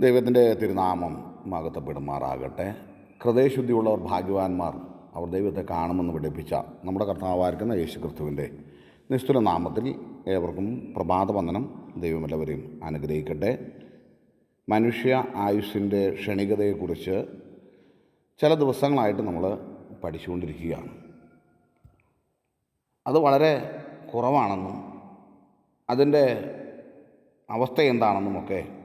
ദൈവത്തിന്റെ തിരുനാമം മകത്തപ്പെടുമാറാകട്ടെ ഹൃദയശുദ്ധിയുള്ളവർ ഭാഗ്യവാന്മാർ അവർ ദൈവത്തെ കാണുമെന്ന് പഠിപ്പിച്ച നമ്മുടെ കർത്താവായിരിക്കുന്ന യേശു ക്രിസ്തുവിന്റെ നിസ്തുല നാമത്തിൽ ഏവർക്കും പ്രഭാതവന്ദനം ദൈവമെല്ലാവരെയും അനുഗ്രഹിക്കട്ടെ. മനുഷ്യ ആയുസ്സിന്റെ ക്ഷണികതയെക്കുറിച്ച് ചില ദിവസങ്ങളായിട്ട് നമ്മൾ പഠിച്ചുകൊണ്ടിരിക്കുകയാണ്. അത് വളരെ കുറവാണെന്നും അതിന്റെ അവസ്ഥ എന്താണെന്നുമൊക്കെ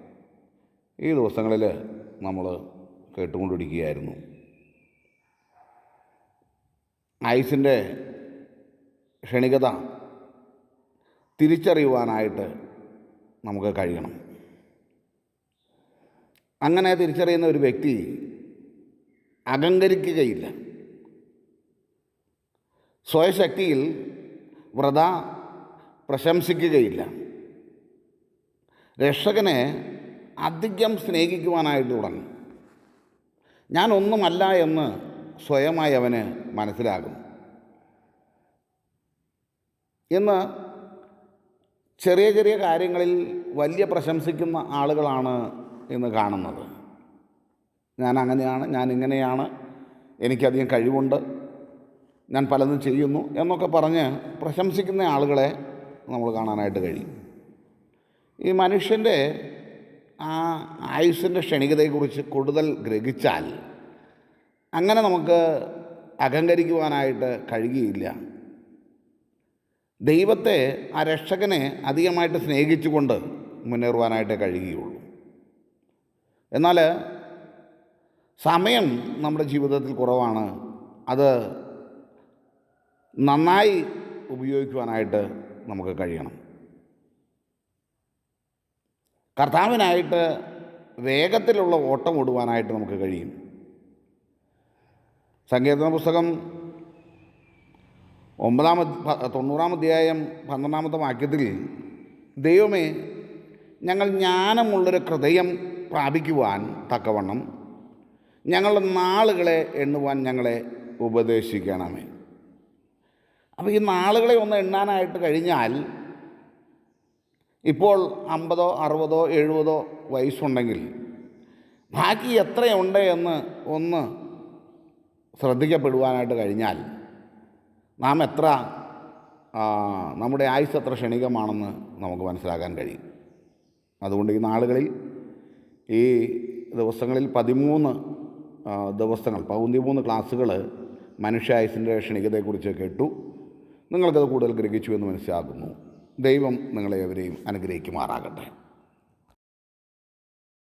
ഈ ദിവസങ്ങളിൽ നമ്മൾ കേട്ടുകൊണ്ടിരിക്കുകയായിരുന്നു. ഐസിന്റെ ക്ഷണികത തിരിച്ചറിയുവാനായിട്ട് നമുക്ക് കഴിയണം. അങ്ങനെ തിരിച്ചറിയുന്ന ഒരു വ്യക്തി അഹങ്കരിക്കുകയില്ല സ്വയശക്തിയിൽ വ്രത പ്രശംസിക്കുകയില്ല. രക്ഷകനെ അധികം സ്നേഹിക്കുവാനായിട്ട് തുടങ്ങും. ഞാൻ ഒന്നുമല്ല എന്ന് സ്വയമായി അവന് മനസ്സിലാകും. ഇന്ന് ചെറിയ ചെറിയ കാര്യങ്ങളിൽ വലിയ പ്രശംസിക്കുന്ന ആളുകളാണ് ഇന്ന് കാണുന്നത്. ഞാൻ അങ്ങനെയാണ് ഞാൻ ഇങ്ങനെയാണ് എനിക്കധികം കഴിവുണ്ട് ഞാൻ പലതും ചെയ്യുന്നു എന്നൊക്കെ പറഞ്ഞ് പ്രശംസിക്കുന്ന ആളുകളെ നമ്മൾ കാണാനായിട്ട് കഴിയും. ഈ മനുഷ്യന്റെ ആ ആയുസ്സിന്റെ ക്ഷണികതയെക്കുറിച്ച് കൂടുതൽ ഗ്രഹിച്ചാൽ അങ്ങനെ നമുക്ക് അഹങ്കരിക്കുവാനായിട്ട് കഴിയുകയില്ല. ദൈവത്തെ ആ രക്ഷകനെ അധികമായിട്ട് സ്നേഹിച്ചുകൊണ്ട് മുന്നേറുവാനായിട്ട് കഴിയുകയുള്ളൂ. എന്നാൽ സമയം നമ്മുടെ ജീവിതത്തിൽ കുറവാണ്. അത് നന്നായി ഉപയോഗിക്കുവാനായിട്ട് നമുക്ക് കഴിയണം. കർത്താവിനായിട്ട് വേഗത്തിലുള്ള ഓട്ടം ഓടുവാനായിട്ട് നമുക്ക് കഴിയും. സങ്കീർത്തന പുസ്തകം ഒമ്പതാം തൊണ്ണൂറാം അധ്യായം പന്ത്രണ്ടാമത്തെ വാക്യത്തിൽ ദൈവമേ ഞങ്ങൾ ജ്ഞാനമുള്ളൊരു ഹൃദയം പ്രാപിക്കുവാൻ തക്കവണ്ണം ഞങ്ങളുടെ നാളുകളെ എണ്ണുവാൻ ഞങ്ങളെ ഉപദേശിക്കണമേ. അപ്പോൾ ഈ നാളുകളെ ഒന്ന് എണ്ണാനായിട്ട് കഴിഞ്ഞാൽ ഇപ്പോൾ അമ്പതോ അറുപതോ എഴുപതോ വയസ്സുണ്ടെങ്കിൽ ബാക്കി എത്രയുണ്ട് എന്ന് ഒന്ന് ശ്രദ്ധിക്കപ്പെടുവാനായിട്ട് കഴിഞ്ഞാൽ നാം എത്ര നമ്മുടെ ആയുസ് എത്ര ക്ഷണികമാണെന്ന് നമുക്ക് മനസ്സിലാക്കാൻ കഴിയും. അതുകൊണ്ട് ഈ നാളുകളിൽ ഈ ദിവസങ്ങളിൽ പതിമൂന്ന് ദിവസങ്ങൾ ദിവസങ്ങൾ പതിമൂന്ന് ക്ലാസ്സുകൾ മനുഷ്യായുസിന്റെ ക്ഷണികതയെക്കുറിച്ച് കേട്ടു നിങ്ങൾക്കത് കൂടുതൽ ഗ്രഹിച്ചു എന്ന് മനസ്സിലാക്കുന്നു. ദൈവം നിങ്ങളെ അവരെയും അനുഗ്രഹിക്കുമാറാകട്ടെ.